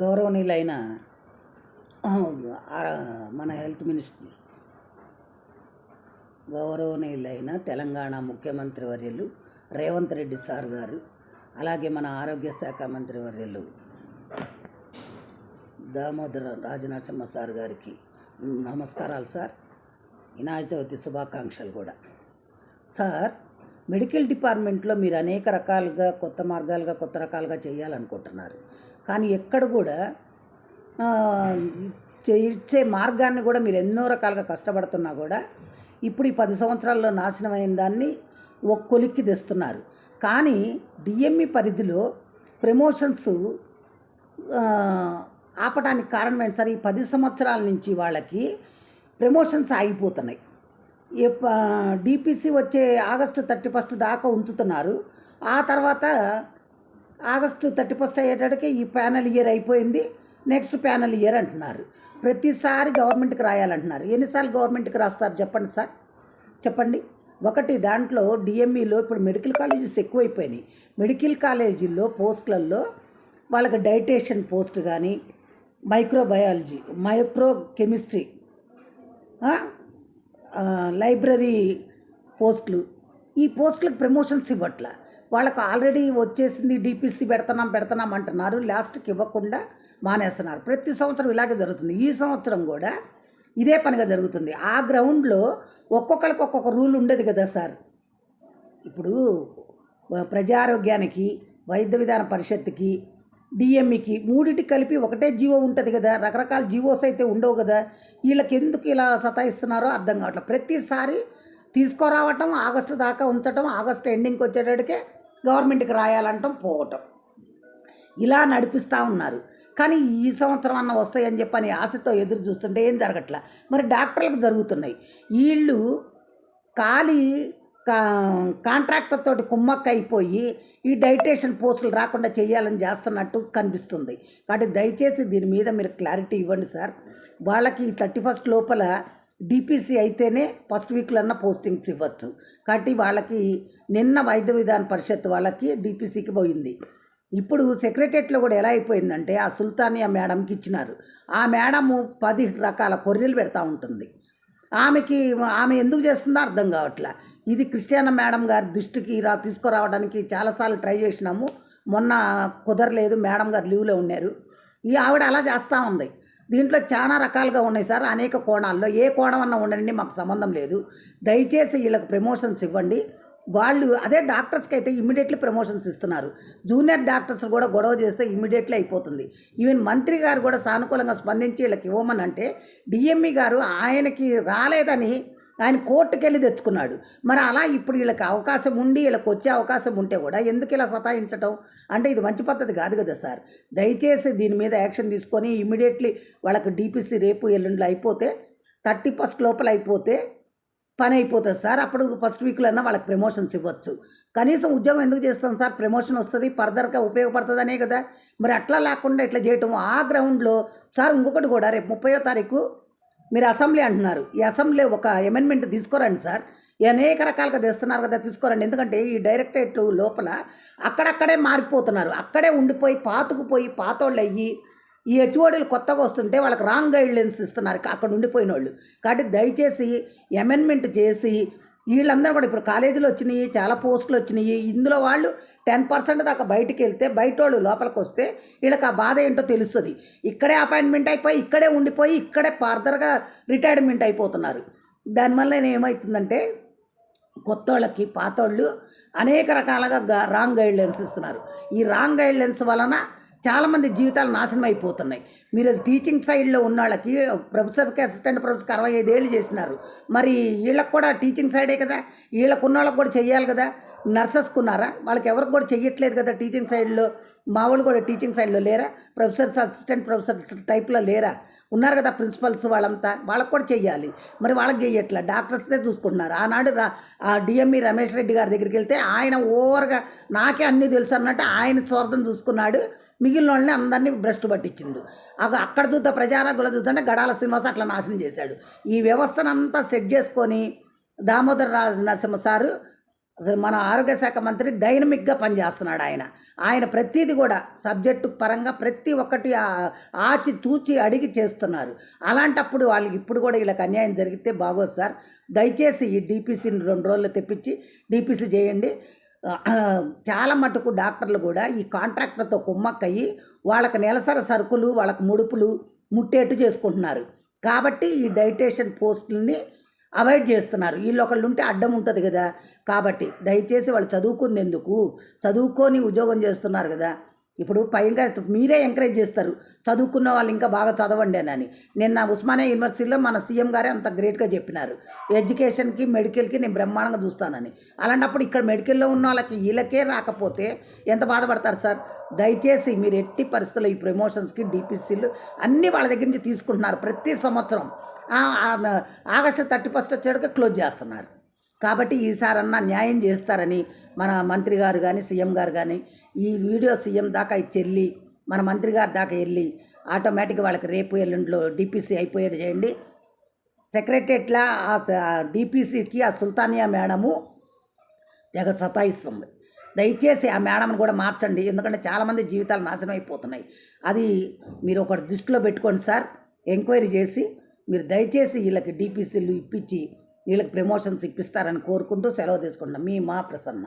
గౌరవనీయులైన మన health minister గౌరవనీయులైన తెలంగాణ ముఖ్యమంత్రి వర్యులు రేవంత్ రెడ్డి సార్ గారు అలాగే మన ఆరోగ్య శాఖ మంత్రి వర్యులు దామోదర రాజనరసింహ సార్ గారికి నమస్కారాలు సార్. వినాయక చవితి శుభాకాంక్షలు కూడా. సార్ మెడికల్ డిపార్ట్మెంట్లో మీరు అనేక రకాలుగా కొత్త మార్గాలుగా కొత్త రకాలుగా చేయాలనుకుంటున్నారు. కానీ ఎక్కడ కూడా ఇచ్చే మార్గాన్ని కూడా మీరు ఎన్నో రకాలుగా కష్టపడుతున్నా కూడా ఇప్పుడు ఈ పది సంవత్సరాల్లో నాశనమైన దాన్ని ఒక కొలిక్కి తెస్తున్నారు. కానీ డిఎంఈ పరిధిలో ప్రమోషన్స్ ఆపడానికి కారణం ఏంటి సార్? ఈ పది సంవత్సరాల నుంచి వాళ్ళకి ప్రమోషన్స్ ఆగిపోతున్నాయి. డిపిసి వచ్చే ఆగస్టు థర్టీ ఫస్ట్ దాకా ఉంచుతున్నారు. ఆ తర్వాత ఆగస్టు థర్టీ ఫస్ట్ అయ్యేటడికి ఈ ప్యానల్ ఇయర్ అయిపోయింది. నెక్స్ట్ ప్యానల్ ఇయర్ అంటున్నారు. ప్రతిసారి గవర్నమెంట్కి రాయాలంటున్నారు. ఎన్నిసార్లు గవర్నమెంట్కి రాస్తారు చెప్పండి సార్? చెప్పండి. ఒకటి దాంట్లో డిఎంఈలో ఇప్పుడు మెడికల్ కాలేజెస్ ఎక్కువైపోయినాయి. మెడికల్ కాలేజీల్లో పోస్టులలో వాళ్ళకి డైటేషన్ పోస్ట్ కానీ మైక్రోబయాలజీ మైక్రో కెమిస్ట్రీ లైబ్రరీ పోస్టులు. ఈ పోస్టులకు ప్రమోషన్స్ ఇవ్వట్ల. వాళ్ళకు ఆల్రెడీ వచ్చేసింది డిపిసి పెడుతున్నాం పెడుతున్నాం అంటున్నారు. లాస్ట్కి ఇవ్వకుండా మానేస్తున్నారు. ప్రతి సంవత్సరం ఇలాగే జరుగుతుంది. ఈ సంవత్సరం కూడా ఇదే పనిగా జరుగుతుంది. ఆ గ్రౌండ్లో ఒక్కొక్కరికి ఒక్కొక్క రూల్ ఉండేది కదా సార్. ఇప్పుడు ప్రజారోగ్యానికి వైద్య విధాన పరిషత్తుకి డిఎంఈకి మూడింటి కలిపి ఒకటే జీవో ఉంటుంది కదా. రకరకాల జీవోస్ అయితే ఉండవు కదా. వీళ్ళకి ఎందుకు ఇలా సతాయిస్తున్నారో అర్థం కావట్లేదు ప్రతిసారి తీసుకురావటం ఆగస్టు దాకా ఉంచటం ఆగస్టు ఎండింగ్కి వచ్చేటడికే గవర్నమెంట్కి రాయాలంటాం పోవటం. ఇలా నడిపిస్తూ ఉన్నారు. కానీ ఈ సంవత్సరం అన్న వస్తాయని చెప్పని ఆశతో ఎదురు చూస్తుంటే ఏం జరగట్లా? మరి డాక్టర్లకు జరుగుతున్నాయి. వీళ్ళు ఖాళీ కా కాంట్రాక్టర్ తోటి కుమ్మక్క అయిపోయి ఈ డైటేషన్ పోస్టులు రాకుండా చేయాలని చేస్తున్నట్టు కనిపిస్తుంది. కాబట్టి దయచేసి దీని మీద మీరు క్లారిటీ ఇవ్వండి సార్. వాళ్ళకి థర్టీ ఫస్ట్ లోపల డిపిసి అయితేనే ఫస్ట్ వీక్లన్నా పోస్టింగ్స్ ఇవ్వచ్చు. కాబట్టి వాళ్ళకి నిన్న వైద్య విధాన పరిషత్ వాళ్ళకి డిపిసికి పోయింది. ఇప్పుడు సెక్రటరియట్లో కూడా ఎలా అయిపోయిందంటే ఆ సుల్తానియా మేడంకి ఇచ్చినారు. ఆ మేడము పది రకాల కొర్రెలు పెడతా ఉంటుంది. ఆమెకి ఆమె ఎందుకు చేస్తుందో అర్థం కావట్లే. ఇది క్రిస్టియానా మేడం గారి దృష్టికి రా తీసుకురావడానికి చాలాసార్లు ట్రై చేసినాము. మొన్న కుదరలేదు మేడం గారు లీవ్లో ఉన్నారు. ఈ ఆవిడ అలా చేస్తూ ఉంది. దీంట్లో చాలా రకాలుగా ఉన్నాయి సార్. అనేక కోణాల్లో ఏ కోణం అన్నా ఉండండి మాకు సంబంధం లేదు. దయచేసి వీళ్ళకి ప్రమోషన్స్ ఇవ్వండి. వాళ్ళు అదే డాక్టర్స్కి అయితే ఇమ్మీడియట్లీ ప్రమోషన్స్ ఇస్తున్నారు. జూనియర్ డాక్టర్స్ కూడా గొడవ చేస్తే ఇమ్మీడియట్లీ అయిపోతుంది. ఈవెన్ మంత్రి గారు కూడా సానుకూలంగా స్పందించి వీళ్ళకి ఇవ్వమని అంటే డిఎంఈ గారు ఆయనకి రాలేదని ఆయన కోర్టుకు వెళ్ళి తెచ్చుకున్నాడు. మరి అలా ఇప్పుడు వీళ్ళకి అవకాశం ఉండి వీళ్ళకి వచ్చే అవకాశం ఉంటే కూడా ఎందుకు ఇలా సతాయించటం? అంటే ఇది మంచి పద్ధతి కాదు కదా సార్. దయచేసి దీని మీద యాక్షన్ తీసుకొని ఇమీడియట్లీ వాళ్ళకి డీపీసీ రేపు ఎల్లుండిలో అయిపోతే థర్టీ ఫస్ట్ లోపల అయిపోతే పని అయిపోతుంది సార్. అప్పుడు ఫస్ట్ వీక్లో అన్నా వాళ్ళకి ప్రమోషన్స్ ఇవ్వచ్చు. కనీసం ఉద్యోగం ఎందుకు చేస్తాం సార్? ప్రమోషన్ వస్తుంది ఫర్దర్గా ఉపయోగపడుతుందనే కదా. మరి అట్లా లేకుండా ఇట్లా చేయటం ఆ గ్రౌండ్లో సార్ ఇంకొకటి కూడా రేపు ముప్పయో తారీఖు మీరు అసెంబ్లీ అంటున్నారు. ఈ అసెంబ్లీ ఒక అమెండ్మెంట్ తీసుకోరండి సార్. అనేక రకాలుగా తెస్తున్నారు కదా తీసుకోరండి. ఎందుకంటే ఈ డైరెక్టరేట్ లోపల అక్కడక్కడే మారిపోతున్నారు. అక్కడే ఉండిపోయి పాతుకుపోయి పాతోళ్ళు అయ్యి ఈ హెచ్ఓడీలు కొత్తగా వస్తుంటే వాళ్ళకి రాంగ్ గైడ్లైన్స్ ఇస్తున్నారు. అక్కడ ఉండిపోయిన వాళ్ళు కాబట్టి దయచేసి అమెండ్మెంట్ చేసి వీళ్ళందరూ కూడా ఇప్పుడు కాలేజీలు వచ్చినాయి చాలా పోస్టులు వచ్చినాయి. ఇందులో వాళ్ళు టెన్ పర్సెంట్ దాకా బయటికి వెళ్తే బయట వాళ్ళు లోపలికి వస్తే వీళ్ళకి ఆ బాధ ఏంటో తెలుస్తుంది. ఇక్కడే అపాయింట్మెంట్ అయిపోయి ఇక్కడే ఉండిపోయి ఇక్కడే ఫర్దర్గా రిటైర్మెంట్ అయిపోతున్నారు. దానివల్ల ఏమవుతుందంటే కొత్త వాళ్ళకి పాత వాళ్ళు అనేక రకాలుగా రాంగ్ గైడ్లైన్స్ ఇస్తున్నారు. ఈ రాంగ్ గైడ్లైన్స్ వలన చాలామంది జీవితాలు నాశనం అయిపోతున్నాయి. మీరు టీచింగ్ సైడ్లో ఉన్న వాళ్ళకి ప్రొఫెసర్కి అసిస్టెంట్ ప్రొఫెసర్కి అరవై ఐదేళ్ళు చేసినారు. మరి వీళ్ళకి కూడా టీచింగ్ సైడే కదా? వీళ్ళకు ఉన్న వాళ్ళకి కూడా చేయాలి కదా? నర్సెస్కున్నారా? వాళ్ళకి ఎవరికి కూడా చెయ్యట్లేదు కదా టీచింగ్ సైడ్లో మా వాళ్ళు కూడా టీచింగ్ సైడ్లో లేరా? ప్రొఫెసర్స్ అసిస్టెంట్ ప్రొఫెసర్స్ టైప్లో లేరా? ఉన్నారు కదా ప్రిన్సిపల్స్ వాళ్ళంతా. వాళ్ళకి కూడా చెయ్యాలి. మరి వాళ్ళకి చెయ్యట్లా? డాక్టర్స్దే చూసుకుంటున్నారు. ఆనాడు ఆ డిఎంఈ రమేష్ రెడ్డి గారి దగ్గరికి వెళ్తే ఆయన ఓవర్గా నాకే అన్నీ తెలుసు అన్నట్టు ఆయన స్వార్థం చూసుకున్నాడు. మిగిలిన వాళ్ళని అందరినీ భ్రష్టు పట్టించిండు. అగ అక్కడ చూద్దా ప్రజారాగుల చూద్దంటే గడాల శ్రీనివాస అట్లా నాశనం చేశాడు. ఈ వ్యవస్థనంతా సెట్ చేసుకొని దామోదర్ రాజు నరసింహ సారు అసలు మన ఆరోగ్య శాఖ మంత్రి డైనమిక్గా పనిచేస్తున్నాడు ఆయన. ఆయన ప్రతిదీ కూడా సబ్జెక్టు పరంగా ప్రతి ఒక్కటి ఆచి తూచి అడిగి చేస్తున్నారు. అలాంటప్పుడు వాళ్ళకి ఇప్పుడు కూడా వీళ్ళకి అన్యాయం జరిగితే బాగోదు సార్. దయచేసి ఈ డీపీసీని రెండు రోజులు తెప్పించి డీపీసీ చేయండి. చాలా మటుకు డాక్టర్లు కూడా ఈ కాంట్రాక్టర్తో కుమ్మక్కయ్యి వాళ్ళకి నెలసరి సరుకులు వాళ్ళకి ముడుపులు ముట్టేట్టు చేసుకుంటున్నారు. కాబట్టి ఈ డైటేషన్ పోస్టుల్ని అవాయిడ్ చేస్తున్నారు. వీళ్ళు ఒకళ్ళు ఉంటే అడ్డం ఉంటుంది కదా. కాబట్టి దయచేసి వాళ్ళు చదువుకుంది ఎందుకు చదువుకొని ఉద్యోగం చేస్తున్నారు కదా. ఇప్పుడు పైగా మీరే ఎంకరేజ్ చేస్తారు. చదువుకున్న వాళ్ళు ఇంకా బాగా చదవండి అని నిన్న ఉస్మానియా యూనివర్సిటీలో మన సీఎం గారే అంత గ్రేట్గా చెప్పినారు. ఎడ్యుకేషన్కి మెడికల్కి నేను బ్రహ్మాండంగా చూస్తానని. అలాంటప్పుడు ఇక్కడ మెడికల్లో ఉన్న వాళ్ళకి వీళ్ళకే రాకపోతే ఎంత బాధపడతారు సార్? దయచేసి మీరు ఎట్టి పరిస్థితుల్లో ఈ ప్రమోషన్స్కి డిపిసిలు అన్నీ వాళ్ళ దగ్గర నుంచి తీసుకుంటున్నారు ప్రతి సంవత్సరం. ఆగస్టు థర్టీ ఫస్ట్ వచ్చేటికి క్లోజ్ చేస్తున్నారు. కాబట్టి ఈసారన్నా న్యాయం చేస్తారని మన మంత్రి గారు కానీ సీఎం గారు కానీ ఈ వీడియో సీఎం దాకా ఇచ్చి చెల్లి మన మంత్రి గారి దాకా వెళ్ళి ఆటోమేటిక్గా వాళ్ళకి రేపు ఎల్లుండిలో డిపిసి అయిపోయేది చేయండి. సెక్రటరియట్లా ఆ డిపిసికి ఆ సుల్తానియా మేడము తెగ సతాయిస్తుంది. దయచేసి ఆ మేడంని కూడా మార్చండి. ఎందుకంటే చాలామంది జీవితాలు నాశనం అయిపోతున్నాయి. అది మీరు ఒకటి దృష్టిలో పెట్టుకోండి సార్. ఎంక్వైరీ చేసి మీరు దయచేసి వీళ్ళకి డీపీసీలు ఇప్పించి వీళ్ళకి ప్రమోషన్స్ ఇప్పిస్తారని కోరుకుంటూ సెలవు తీసుకుంటున్నాం. మీ మా ప్రసన్న